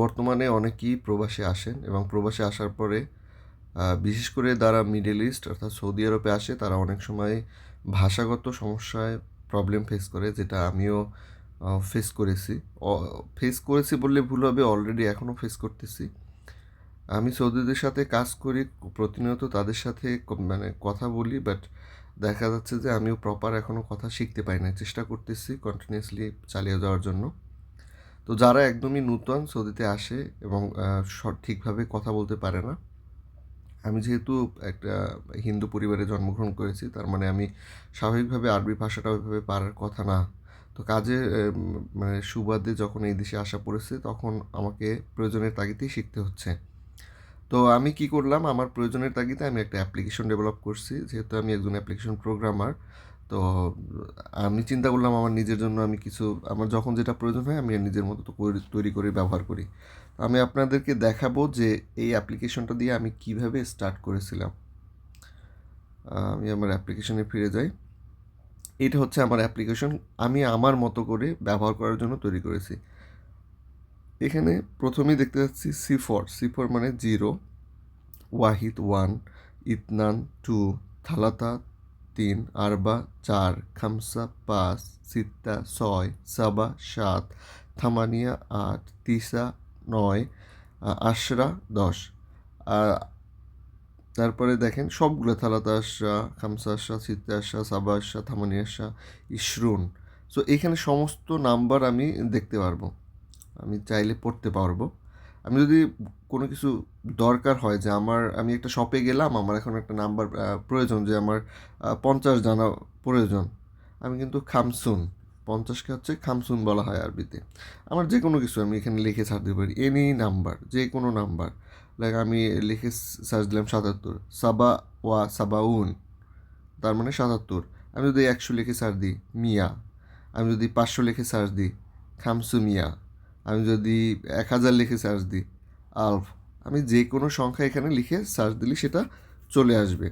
বর্তমানে অনেকেই প্রবাসে আসেন এবং প্রবাসে আসার পরে বিশেষ করে যারা মিডল ইস্ট অর্থাৎ সৌদি আরবে আসে, তারা অনেক সময় ভাষাগত সমস্যায় প্রবলেম ফেস করে, যেটা আমিও ফেস করেছি। ফেস করেছি বললে ভুল হবে অলরেডি এখনও ফেস করতেছি। আমি সৌদিদের সাথে কাজ করি, প্রতিনিয়ত তাদের সাথে মানে কথা বলি বাট দেখা যাচ্ছে যে আমিও প্রপার এখনও কথা শিখতে পারি না চেষ্টা করতেছি কন্টিনিউয়াসলি চালিয়ে যাওয়ার জন্য। তো যারা একদমই নূতন সৌদিতে আসে এবং আহ, সঠ- ঠিকভাবে কথা বলতে পারে না আমি যেহেতু একটা হিন্দু পরিবারে জন্মগ্রহণ করেছি তার মানে আমি স্বাভাবিকভাবে আরবি ভাষাটা ওইভাবে পারার কথা না। তো উম, মানে সুবাদে যখন এই দেশে আসা পড়েছে তখন আমাকে প্রয়োজনের তাগিদেই শিখতে হচ্ছে। তো আমি কি করলাম আমার প্রয়োজনের তাগিদে আমি একটা অ্যাপ্লিকেশন ডেভেলপ করছি যেহেতু আমি একজন অ্যাপ্লিকেশন প্রোগ্রামার তো, আমি চিন্তা করলাম আমার নিজের জন্য আমি কিছু, আমার যখন যেটা প্রয়োজন হয় আমি নিজের মতো তো তৈরি করে ব্যবহার করি। আমি আপনাদেরকে দেখাবো যে এই অ্যাপ্লিকেশনটা দিয়ে আমি কীভাবে স্টার্ট করেছিলাম। আমি আমার অ্যাপ্লিকেশনে ফিরে যাই। এটা হচ্ছে আমার অ্যাপ্লিকেশন, আমি আমার মতো করে ব্যবহার করার জন্য তৈরি করেছি। এখানে প্রথমেই দেখতে পাচ্ছি সি ফর সি ফর মানে জিরো ওয়াহিদ ওয়ান ইতনান টু থালাতা তিন, আরবা চার, খামসা পাঁচ, সিত্তা ছয়, সাবা সাত, থামানিয়া আট, তিসা নয় আশরা দশ। তারপরে দেখেন সবগুলো থালাতা আশা খামসা আশা সিত্তা আশা সাবা আশা থামানিয়া আশা ইশরুন। সো এখানে সমস্ত নাম্বার আমি দেখতে পারব। আমি চাইলে পড়তে পারব। আমি যদি কোনো কিছু দরকার হয় যে আমার, আমি একটা শপে গেলাম, আমার এখন একটা নাম্বার প্রয়োজন যে আমার পঞ্চাশ জানা প্রয়োজন, আমি কিন্তু খামসুন পঞ্চাশকে হচ্ছে খামসুন বলা হয় আরবিতে। আমার যে কোনো কিছু আমি এখানে লিখে ছাড় দিতে পারি এনি নাম্বার যে কোনো নাম্বার লাইক আমি লিখে সার্চ দিলাম সাতাত্তর, সাবা ওয়া, সাবাউন, তার মানে সাতাত্তর। আমি যদি একশো লিখে সার্চ দিই, মিয়া। আমি যদি পাঁচশো লিখে সার্চ দিই খামসু মিয়া আমি যদি এক হাজার লিখে সার্চ দিই, আলফ, আমি যে কোনো সংখ্যা এখানে লিখে সার্চ দিলে সেটা চলে আসবে।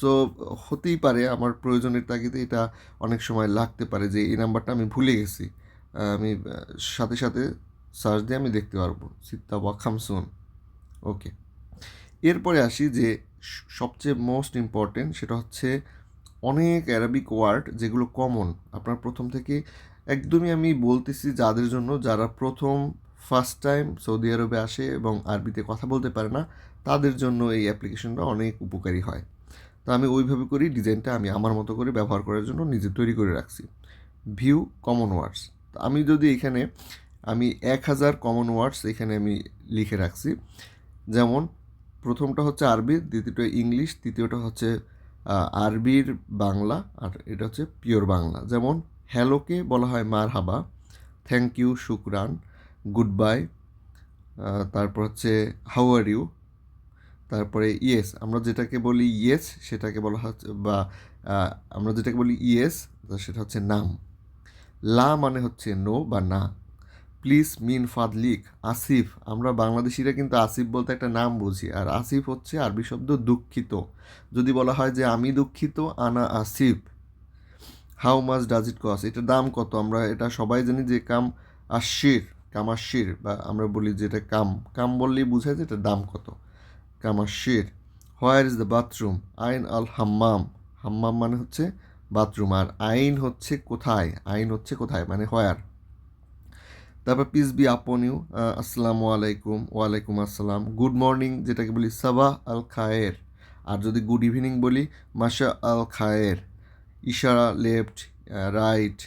সো হতেই পারে আমার প্রয়োজনের তাগিদে এটা অনেক সময় লাগতে পারে যে এই নাম্বারটা আমি ভুলে গেছি। আমি সাথে সাথে সার্চ দিয়ে আমি দেখতে পারব। সিত্তা ওয়া খামসুন ওকে এরপরে আসি যে সবচেয়ে মোস্ট ইম্পর্টেন্ট সেটা হচ্ছে অনেক অ্যারাবিক ওয়ার্ড যেগুলো কমন আপনার প্রথম থেকে একদমই আমি বলতেছি যাদের জন্য যারা প্রথম ফার্স্ট টাইম সৌদি আরবে আসে এবং আরবিতে কথা বলতে পারে না, তাদের জন্য এই অ্যাপ্লিকেশনটা অনেক উপকারী হয়। তো আমি ওইভাবে করি, ডিজাইনটা আমি আমার মতো করে ব্যবহার করার জন্য নিজে তৈরি করে রাখছি। ভিউ কমন ওয়ার্ডস আমি যদি এখানে, আমি এক হাজার কমন ওয়ার্ডস এখানে আমি লিখে রাখছি। যেমন, প্রথমটা হচ্ছে আরবি, দ্বিতীয়টা ইংলিশ, তৃতীয়টা হচ্ছে আরবির বাংলা, আর এটা হচ্ছে পিওর বাংলা। যেমন হ্যালোকে বলা হয় মার হাবা থ্যাংক ইউ শুক্রান। গুড বাই তারপর হচ্ছে হাউ আর ইউ তারপরে ইয়েস আমরা যেটাকে বলি ইয়েস সেটাকে বলা হচ্ছে, বা আমরা যেটাকে বলি ইয়েস সেটা হচ্ছে নাম। লা মানে হচ্ছে নো বা না। প্লিজ মিন ফাদলিক, আসিফ। আমরা বাংলাদেশিরা কিন্তু আসিফ বলতে একটা নাম বুঝি, আর আসিফ হচ্ছে আরবি শব্দ দুঃখিত। যদি বলা হয় যে আমি দুঃখিত, আনা Asif. How much does it cost এটার দাম কত? আমরা এটা সবাই জানি যে কাম আশির কাম আশির বা আমরা বলি যে এটা কাম। কাম বললেই বোঝায় যে এটার দাম কত। কাম আশির হোয়ার ইজ দ্য বাথরুম আইন আল হাম্মাম। হাম্মাম মানে হচ্ছে বাথরুম আর আইন হচ্ছে কোথায়? আইন হচ্ছে কোথায়? মানে হোয়ার তারপর পিস বি আপন ইউ আসসালামু আলাইকুম। ওয়ালাইকুম আসসালাম। গুড মর্নিং যেটাকে বলি সাবাহ আল খায়ের। আর যদি গুড ইভিনিং বলি, মাশা আল খায়ের। ইশারা, লেফট রাইট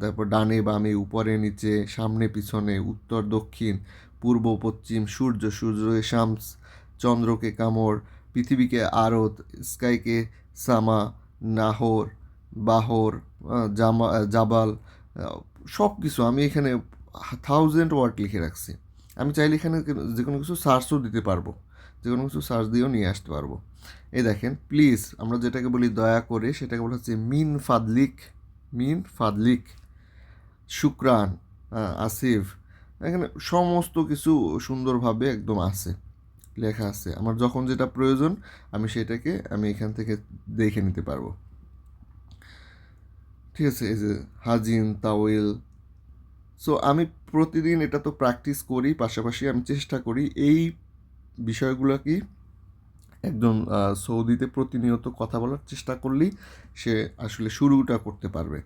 তারপর ডানে বামে, উপরে নিচে, সামনে পিছনে, উত্তর দক্ষিণ, পূর্ব পশ্চিম, সূর্য সূর্য শামস, চন্দ্রকে কামড়, পৃথিবীকে আরত, স্কাইকে সামা, নাহর, বাহর জামা জাবাল সব কিছু আমি এখানে থাউজেন্ড ওয়ার্ড লিখে রাখছি। আমি চাইলে এখানে যে কোনো কিছু সার্চও দিতে পারব। যে কোনো কিছু সার্চ দিয়েও নিয়ে আসতে পারব। এই দেখেন প্লিজ আমরা যেটাকে বলি দয়া করে, সেটাকে বলা হচ্ছে মিন ফাদলিক মিন ফাদলিক, শুক্রান আসিফ, এখানে সমস্ত কিছু সুন্দরভাবে একদম আছে, লেখা আছে। আমার যখন যেটা প্রয়োজন, আমি সেটাকে, আমি এখান থেকে দেখে নিতে পারব। ঠিক আছে, এই যে হাজিন, তাওয়েল। সো আমি প্রতিদিন এটা তো প্র্যাকটিস করি, পাশাপাশি আমি চেষ্টা করি এই বিষয়গুলো কি একজন সৌদিতে প্রতিনিয়ত কথা বলার চেষ্টা করলেই সে আসলে শুরুটা করতে পারবে।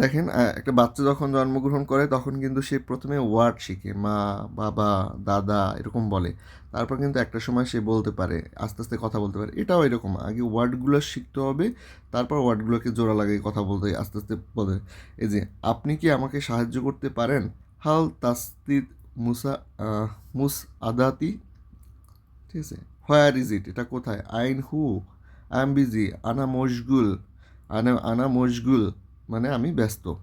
দেখেন একটা বাচ্চা যখন জন্মগ্রহণ করে তখন কিন্তু সে প্রথমে ওয়ার্ড শিখে, মা, বাবা, দাদা এরকম বলে। তারপর কিন্তু একটা সময় সে বলতে পারে, আস্তে আস্তে কথা বলতে পারে। এটাও এরকম, আগে ওয়ার্ডগুলো শিখতে হবে, তারপর ওয়ার্ডগুলোকে জোড়া লাগিয়ে কথা বলতে আস্তে আস্তে বলে। এই যে, আপনি কি আমাকে সাহায্য করতে পারেন? হাল তাস্তিদ মুসা মুস আদাতি ঠিক আছে? হোয়ার ইজ ইট এটা কোথায়? আইন হু? আই এম বিজি আনা মশগুল। আনা আনা মশগুল। মানে আমি ব্যস্ত।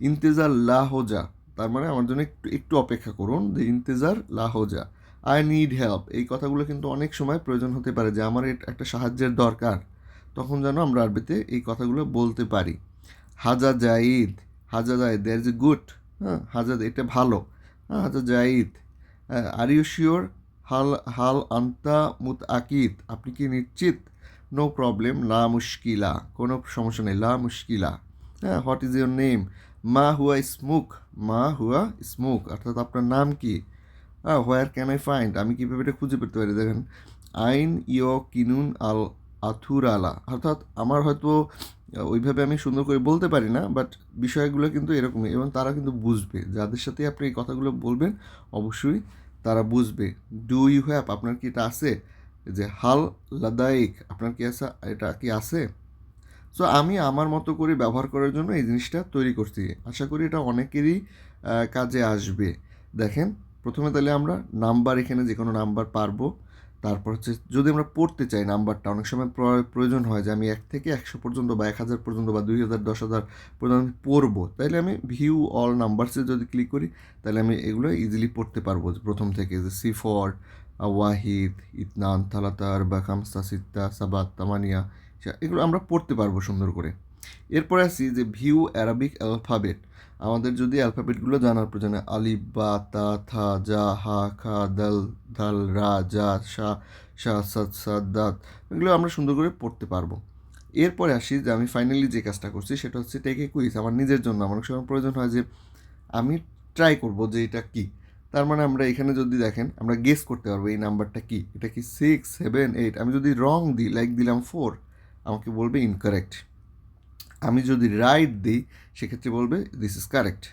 ইন্তেজার লাহোজা। তার মানে আমার জন্য একটু একটু অপেক্ষা করুন। যে ইন্তেজার লাহোজা। আই নিড হেল্প এই কথাগুলো কিন্তু অনেক সময় প্রয়োজন হতে পারে যে আমার একটা সাহায্যের দরকার। তখন যেন আমরা আরবিতে এই কথাগুলো বলতে পারি। হাজা জাইদ। হাজা জাইদ দ্যার ইজ এ গুড হ্যাঁ হাজা, এটা ভালো। হ্যাঁ হাজা জাইদ। আর ইউ শিওর হাল হাল আন্তা মুত আকিদ আপনি কি নিশ্চিত? নো প্রবলেম লা মুশকিলা। কোনো সমস্যা নেই, লা মুশকিলা। হ্যাঁ হোয়াট ইজ ইউর নেম মা হুয়া স্মুক। মা হুয়া স্মুক। অর্থাৎ আপনার নাম কি? হ্যাঁ হোয়ার ক্যান আই ফাইন্ড আমি কীভাবে এটা খুঁজে পেতে পারি? দেখেন, আইন ইয় কিনুন আল আথুর আলা অর্থাৎ আমার হয়তো ওইভাবে আমি সুন্দর করে বলতে পারি না বাট বিষয়গুলো কিন্তু এরকমই এবং তারা কিন্তু বুঝবে। যাদের সাথে আপনি এই কথাগুলো বলবেন, অবশ্যই তারা বুঝবে ডু ইউ হ্যাভ আপনার কি এটা আছে? যে, হাল লাদাইক, আপনার কি আছে? এটা কি আছে? সো আমি আমার মতো করে ব্যবহার করার জন্য এই জিনিসটা তৈরি করছি। আশা করি এটা অনেকেরই কাজে আসবে। দেখেন, প্রথমে তাহলে আমরা নাম্বার এখানে যে কোনো নাম্বার পারব। তারপর হচ্ছে যদি আমরা পড়তে চাই নাম্বারটা, অনেক সময় প্র- প্রয়োজন হয় যে আমি এক থেকে একশো পর্যন্ত বা এক হাজার পর্যন্ত বা দুই হাজার, দশ হাজার পর্যন্ত আমি পড়ব। তাহলে আমি ভিউ অল নাম্বারসে যদি ক্লিক করি তাহলে আমি এগুলো ইজিলি পড়তে পারব। প্রথম থেকে যে সি ফর ওয়াহিদ ইতনান থালাতার আরবা খামসা সিত্তা সাবাত তামানিয়া এগুলো আমরা পড়তে পারব সুন্দর করে। এরপরে আসি যে ভিউ অ্যারাবিক অ্যালফাবেট। আমাদের যদি অ্যালফাবেটগুলো জানার প্রয়োজন আলিফ, বা, তা, থা জা হা, খা, দাল দাল রা জা শা শা সাদ সাদ দাত, এগুলো আমরা সুন্দর করে পড়তে পারব। এরপরে আসি যে আমি ফাইনালি যে কাজটা করছি, সেটা হচ্ছে টেকে কুইজ আমার নিজের জন্য। আমার সময় প্রয়োজন হয় যে আমি ট্রাই করব যে এটা কি। তার মানে আমরা এখানে যদি দেখেন, আমরা গেস করতে পারব এই নাম্বারটা কি। এটা কি সিক্স সেভেন এইট আমি যদি রং দিই লাইক দিলাম ফোর আমাকে বলবে ইনকারেক্ট আমি যদি রাইট দিই, সেক্ষেত্রে বলবে this is correct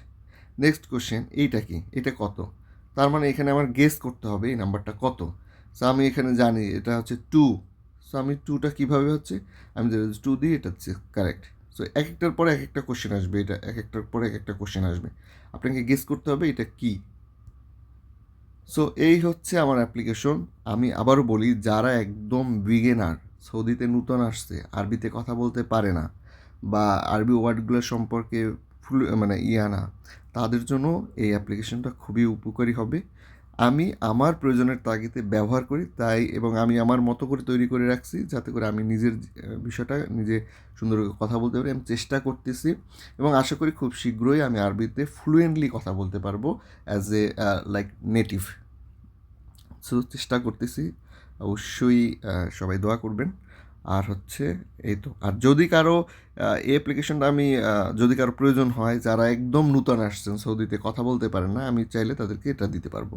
next question এইটা কি? এটা কত? তার মানে এখানে আমার গেস করতে হবে, এই নাম্বারটা কত? সো আমি এখানে জানি, এটা হচ্ছে টু সো আমি টুটা কীভাবে হচ্ছে? আমি যদি টু দিই, এটা হচ্ছে কারেক্ট সো এক একটার পরে এক একটা কোশ্চেন আসবে, এটা এক একটার পরে এক একটা কোশ্চেন আসবে। আপনাকে গেস করতে হবে, এটা কি? সো এই হচ্ছে আমার অ্যাপ্লিকেশন আমি আবারও বলি, যারা একদম বিগেনার সৌদিতে নূতন আসছে, আরবিতে কথা বলতে পারে না বা আরবি ওয়ার্ডগুলো সম্পর্কে ফুল মানে ইয়া না, তাদের জন্য এই অ্যাপ্লিকেশনটা খুবই উপকারী হবে। আমি আমার প্রয়োজনের তাগিদে ব্যবহার করি, তাই এবং আমি আমার মতো করে তৈরি করে রাখছি যাতে করে আমি নিজের বিষয়টা নিজে সুন্দর কথা বলতে পারি। আমি চেষ্টা করতেছি এবং আশা করি খুব শীঘ্রই আমি আরবিতে ফ্লুয়েন্টলি কথা বলতে পারব as a like native so চেষ্টা করতেছি। অবশ্যই সবাই দোয়া করবেন। আর হচ্ছে এই তো। আর যদি কারও এই অ্যাপ্লিকেশনটা আমি যদি কারও প্রয়োজন হয়, যারা একদম নূতন আসছেন সৌদিতে, কথা বলতে পারেন না, আমি চাইলে তাদেরকে এটা দিতে পারব।